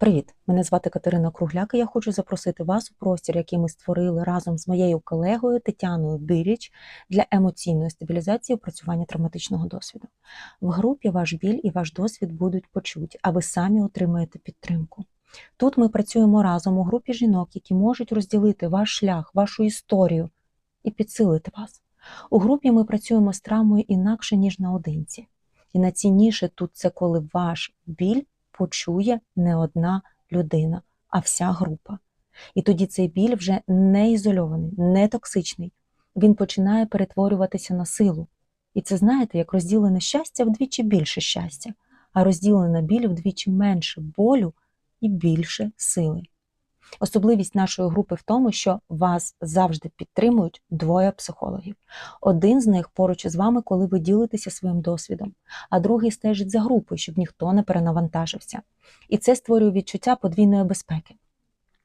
Привіт! Мене звати Катерина Кругляк, і я хочу запросити вас у простір, який ми створили разом з моєю колегою Тетяною Биріч для емоційної стабілізації опрацювання травматичного досвіду. В групі ваш біль і ваш досвід будуть почуті, а ви самі отримаєте підтримку. Тут ми працюємо разом у групі жінок, які можуть розділити ваш шлях, вашу історію і підсилити вас. У групі ми працюємо з травмою інакше, ніж наодинці. І найцінніше тут це коли ваш біль почує не одна людина, а вся група. І тоді цей біль вже не ізольований, не токсичний. Він починає перетворюватися на силу. І це знаєте, як розділене щастя вдвічі більше щастя, а розділена біль вдвічі менше болю і більше сили. Особливість нашої групи в тому, що вас завжди підтримують двоє психологів. Один з них поруч із вами, коли ви ділитеся своїм досвідом, а другий стежить за групою, щоб ніхто не перенавантажився. І це створює відчуття подвійної безпеки.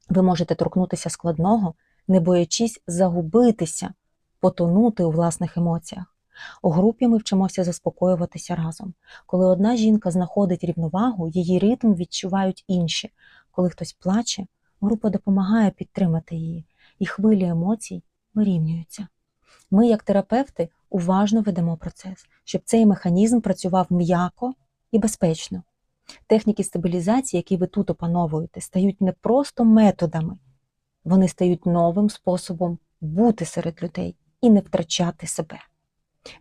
Ви можете торкнутися складного, не боячись загубитися, потонути у власних емоціях. У групі ми вчимося заспокоюватися разом. Коли одна жінка знаходить рівновагу, її ритм відчувають інші. Коли хтось плаче, група допомагає підтримати її, і хвилі емоцій вирівнюються. Ми, як терапевти, уважно ведемо процес, щоб цей механізм працював м'яко і безпечно. Техніки стабілізації, які ви тут опановуєте, стають не просто методами, вони стають новим способом бути серед людей і не втрачати себе.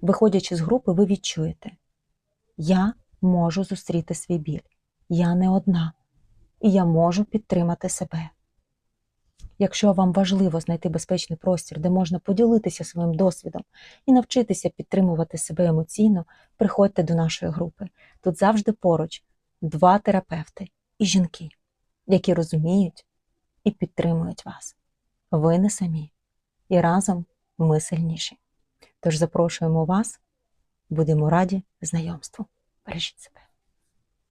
Виходячи з групи, ви відчуєте: я можу зустріти свій біль, я не одна, і я можу підтримати себе. Якщо вам важливо знайти безпечний простір, де можна поділитися своїм досвідом і навчитися підтримувати себе емоційно, приходьте до нашої групи. Тут завжди поруч два терапевти і жінки, які розуміють і підтримують вас. Ви не самі, і разом ми сильніші. Тож запрошуємо вас, будемо раді знайомству. Бережіть себе.